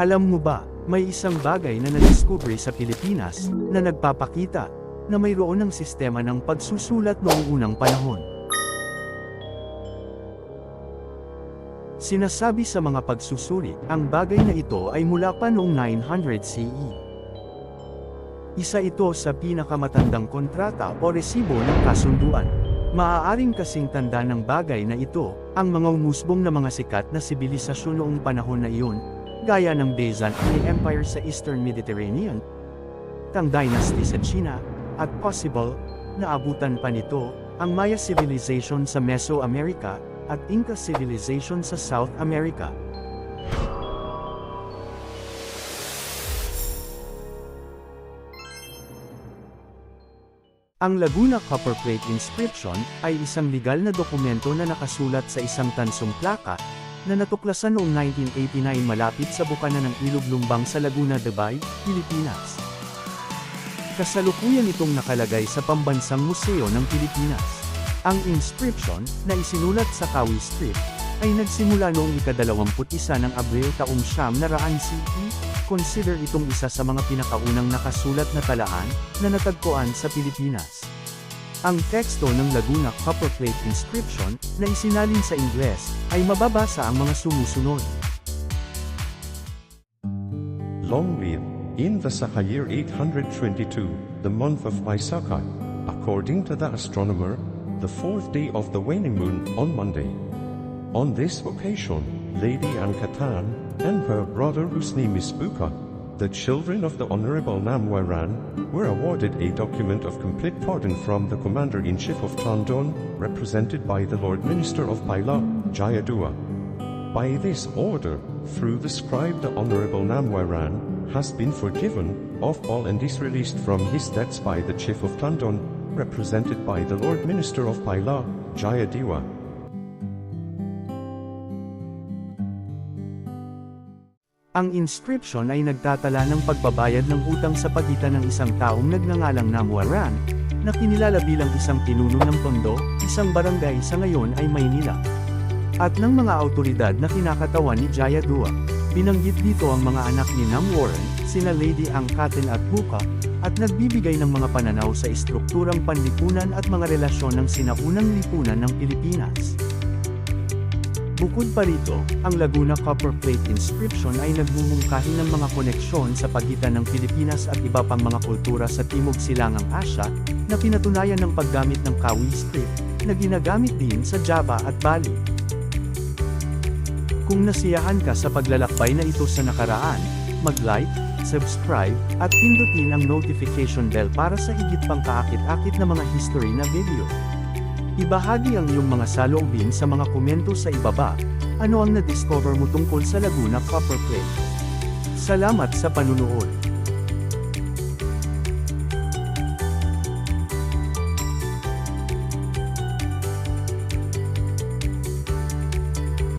Alam mo ba, may isang bagay na nadiskubre sa Pilipinas, na nagpapakita, na mayroon ng sistema ng pagsusulat noong unang panahon. Sinasabi sa mga pagsusuri, ang bagay na ito ay mula pa noong 900 CE. Isa ito sa pinakamatandang kontrata o resibo ng kasunduan. Maaaring kasing tanda ng bagay na ito, ang mga umusbong na mga sikat na sibilisasyon noong panahon na iyon, gaya ng Byzantine Empire sa Eastern Mediterranean, Tang Dynasty sa China, at possible, na abutan pa nito, ang Maya Civilization sa Mesoamerica, at Inca Civilization sa South America. Ang Laguna Copperplate Inscription ay isang legal na dokumento na nakasulat sa isang tansong plaka na natuklasan noong 1989 malapit sa bukana ng Ilog Lumbang sa Laguna de Bay, Pilipinas. Kasalukuyan itong nakalagay sa Pambansang Museo ng Pilipinas. Ang inscription, na isinulat sa Kawi script, ay nagsimula noong ikadalawamput-isa ng Abril taong siyam na raan CE, consider itong isa sa mga pinakaunang nakasulat na talaan, na natagpuan sa Pilipinas. Ang teksto ng Laguna Copperplate Inscription, na isinalin sa Ingles, ay mababasa ang mga sumusunod. Long live, in the Saka year 822, the month of Vaisakha, according to the astronomer, the fourth day of the waning moon on Monday. On this occasion, Lady Ankatan and her brother whose name the children of the Honorable Namwaran, were awarded a document of complete pardon from the Commander-in-Chief of Tandon, represented by the Lord Minister of Paila, Jayadua. By this order, through the scribe the Honorable Namwaran, has been forgiven of all and is released from his debts by the Chief of Tandon, represented by the Lord Minister of Paila, Jayadiwa. Ang inscription ay nagtatala ng pagbabayad ng utang sa pagitan ng isang taong nagngangalang Namuaran, na kinilala bilang isang pinuno ng Tondo, isang barangay sa ngayon ay Maynila. At ng mga autoridad na kinakatawan ni Jaya Dua. Binanggit dito ang mga anak ni Nam Warren, sina Lady Angkaten at Buka, at nagbibigay ng mga pananaw sa estrukturang panlipunan at mga relasyon ng sinaunang lipunan ng Pilipinas. Bukod pa rito, ang Laguna Copperplate Inscription ay nagmumungkahi ng mga koneksyon sa pagitan ng Pilipinas at iba pang mga kultura sa Timog Silangang Asya, na pinatunayan ng paggamit ng Kawi script, na ginagamit din sa Java at Bali. Kung nasiyahan ka sa paglalakbay na ito sa nakaraan, mag-like, subscribe, at pindutin ang notification bell para sa higit pang kaakit-akit na mga history na video. Ibahagi ang iyong mga saloobin sa mga komento sa ibaba. Ano ang na-discover mo tungkol sa Laguna Copperplate? Salamat sa panunood.